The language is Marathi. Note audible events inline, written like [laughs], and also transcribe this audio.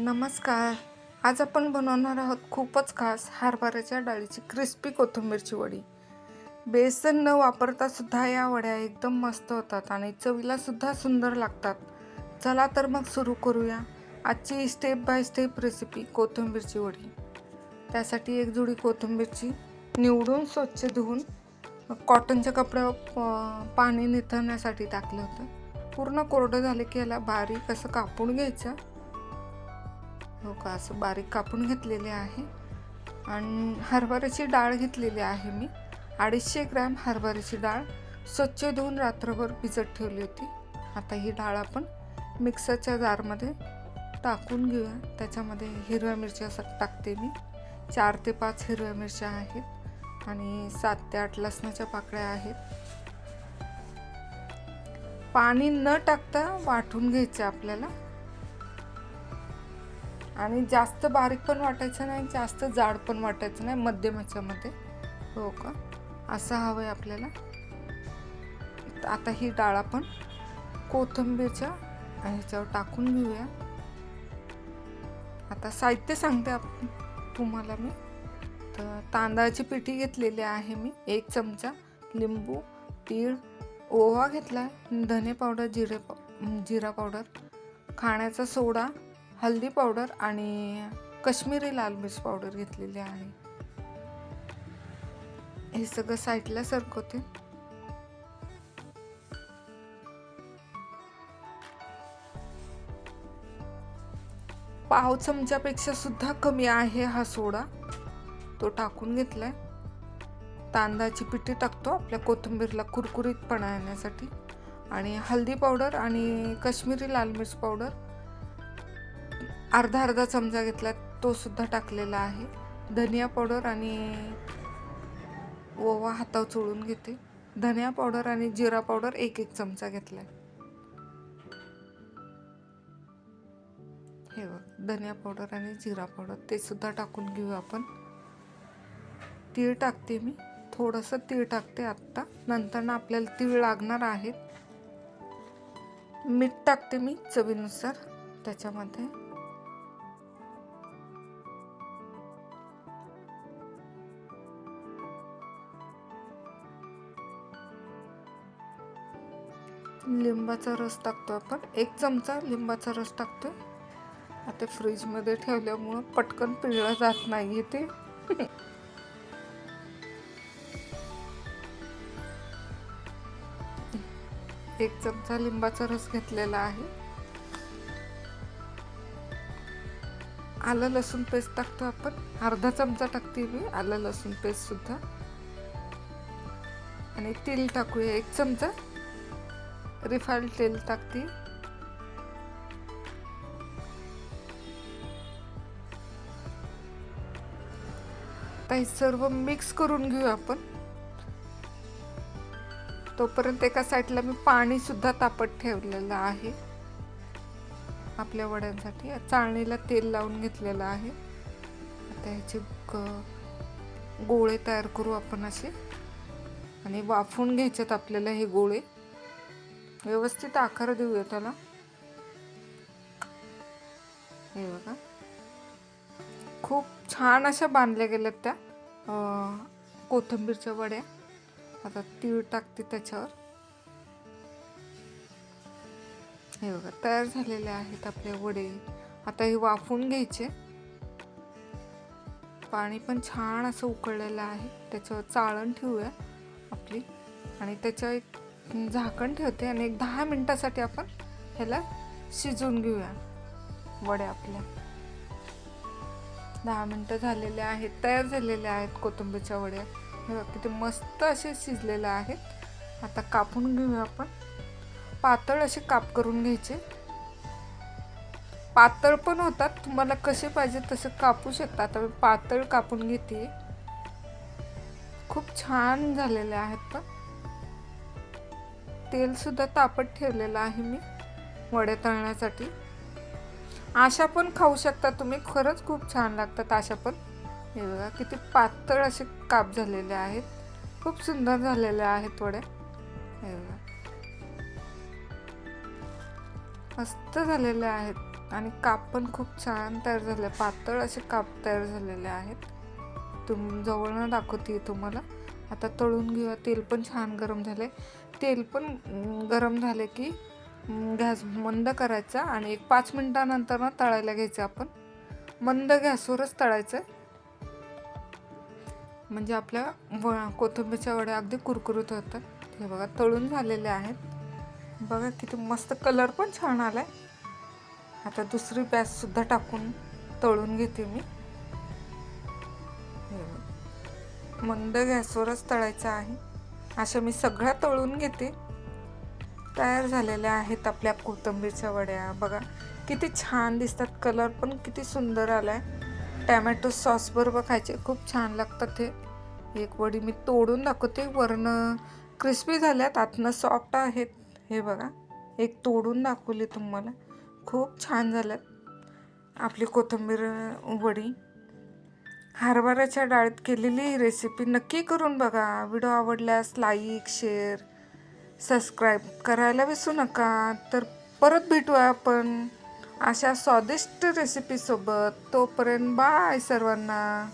नमस्कार. आज आपण बनवणार आहोत खूपच खास हरभऱ्याच्या डाळीची क्रिस्पी कोथिंबीरची वडी. बेसन न वापरता सुद्धा या वड्या एकदम मस्त होतात आणि चवीला सुद्धा सुंदर लागतात. चला तर मग सुरू करूया आजची स्टेप बाय स्टेप रेसिपी कोथिंबीरची वडी. त्यासाठी एक जुडी कोथिंबीरची निवडून स्वच्छ धुवून कॉटनच्या कपड्यावर प- पाणी निथळण्यासाठी टाकलं होतं. पूर्ण कोरडं झालं की याला बारीक असं कापून घ्यायचं. हो का? असं बारीक कापून घेतलेले आहे. आणि हरभऱ्याची डाळ घेतलेली आहे मी. अडीचशे ग्रॅम हरभऱ्याची डाळ स्वच्छ धुवून रात्रभर भिजत ठेवली होती. आता ही डाळ आपण मिक्सरच्या जारमध्ये टाकून घेऊया. त्याच्यामध्ये हिरव्या मिरच्या असं टाकते मी. चार ते पाच हिरव्या मिरच्या आहेत आणि सात ते आठ लसणाच्या पाकळ्या आहेत. पाणी न टाकता वाटून घ्यायचं आपल्याला. आणि जास्त बारीक पण वाटायचं नाही जास्त जाड पण वाटायचं नाही मध्यम ह्याच्यामध्ये हो का? असं हवं आहे आपल्याला. आता ही डाळ आपण कोथिंबीरच्या ह्याच्यावर टाकून घेऊया. आता साहित्य सांगते आप तुम्हाला मी. तर तांदळाची पिठी घेतलेली आहे मी. एक चमचा लिंबू तीळ ओवा घेतला धने पावडर जिरे पाव जिरा पावडर. खाण्याचा सोडा हल्दी पावडर आणि कश्मीरी लाल मिर्च पावडर घेतलेली आहे. हे सगळं साईडला सरकवते. पाव चमच्यापेक्षा सुद्धा कमी आहे हा सोडा. तो टाकून घेतलाय. तांदळाची पिठी टाकतो आपल्या कोथिंबीरला कुरकुरीतपणा येण्यासाठी. आणि हल्दी पावडर आणि कश्मीरी लाल मिर्च पावडर अर्धा अर्धा चमचा घेतला तो सुद्धा टाकलेला आहे. धनिया पावडर आणि ओवा हातावर चोळून घेते. धनिया पावडर आणि जिरा पावडर एक एक चमचा घेतलाय. हे बघ धनिया पावडर आणि जिरा पावडर ते सुद्धा टाकून घेऊ आपण. तीळ टाकते मी. थोडंसं तीळ टाकते आत्ता. नंतर ना आपल्याला तीळ लागणार आहेत. मीठ टाकते मी चवीनुसार त्याच्यामध्ये. लिंबाचा रस टाकतो आपण. एक चमचा लिंबाचा रस टाकतो आता फ्रीजमध्ये ठेवल्यामुळं पटकन पिळलं जात नाही ते. [laughs] एक चमचा लिंबाचा रस घेतलेला आहे. आलं लसूण पेस्ट टाकतो आपण. अर्धा चमचा टाकते मी. आलं लसूण पेस्ट सुद्धा. आणि तेल टाकूया एक चमचा. रिफाईंड तेल टाकते. आता हे सर्व मिक्स करून घेऊ आपण. तोपर्यंत एका साईडला मी पाणी सुद्धा तापत ठेवलेलं आहे. आपल्या वड्यांसाठी. चाळणीला तेल लावून घेतलेलं आहे. आता ह्याचे गोळे तयार करू आपण असे. आणि वाफून घ्यायच्यात आपल्याला हे गोळे. व्यवस्थित आकार देऊया त्याला हे बघा. खूप छान अशा बांधल्या गेल्यात त्या कोथंबीरच्या कोथिंबीरच्या वड्या. आता तीळ टाकते त्याच्यावर. हे बघा तयार झालेले आहेत आपले वडे. आता हे वाफून घ्यायचे. पाणी पण छान असं उकळलेलं आहे. त्याच्यावर चाळण ठेवूया आपली. आणि त्याच्यावर एक झाकण ठेवते आणि एक दहा मिनटासाठी आपण ह्याला शिजवून घेऊया. वड्या आपल्या दहा मिनटं झालेले आहेत तयार झालेल्या आहेत कोथिंबीरच्या वड्या हे किती मस्त असे शिजलेले आहेत. आता कापून घेऊया आपण. पातळ असे काप करून घ्यायचे. पातळ पण होतात तुम्हाला कसे पाहिजे तसं कापू शकता. आता मी पातळ कापून घेते. खूप छान झालेले आहेत पण. तेलसुद्धा तापत ठेवलेलं आहे मी वडे तळण्यासाठी. अशा पण खाऊ शकता तुम्ही खरंच खूप छान लागतात अशा पण. हे बघा किती पातळ असे काप झालेले आहेत. खूप सुंदर झालेले आहेत वड्या हे बघा. मस्त झालेले आहेत आणि काप पण खूप छान तयार झाले. पातळ असे काप तयार झालेले आहेत. तुम जवळनं दाखवते तुम्हाला. आता तळून घेऊया. तेल पण छान गरम झाले. तेल पण गरम झाले की गॅस मंद करायचा आणि एक पाच मिनटानंतर ना तळायला घ्यायचं आपण. मंद गॅसवरच तळायचं. म्हणजे आपल्या व कोथिंबीरच्या वड्या अगदी कुरकुरीत होतात. हे बघा तळून झालेले आहेत. बघा किती मस्त कलर पण छान आलाय. आता दुसरी सुद्धा टाकून तळून घेते मी. हे मंद गॅसवरच तळायचं आहे. अशा मी सगळ्या तळून घेते. तयार झालेल्या आहेत आपल्या कोथिंबीरच्या वड्या. बघा किती छान दिसतात. कलर पण किती सुंदर आलाय. टॅमॅटो सॉस बरोबर खायचे. खूप छान लागतात हे. एक वडी मी तोडून दाखवते. वरनं क्रिस्पी झाल्यात. आतनं सॉफ्ट आहेत. हे बघा. एक तोडून दाखवली तुम्हाला. खूप छान झाल्यात आपली कोथिंबीर वडी. हरभऱ्याच्या डाळीत केलेली ही रेसिपी नक्की करून बघा. व्हिडिओ आवडल्यास लाईक शेअर सबस्क्राईब करायला विसरू नका. तर परत भेटूया आपण अशा स्वादिष्ट रेसिपीसोबत तोपर्यंत बाय सर्वांना.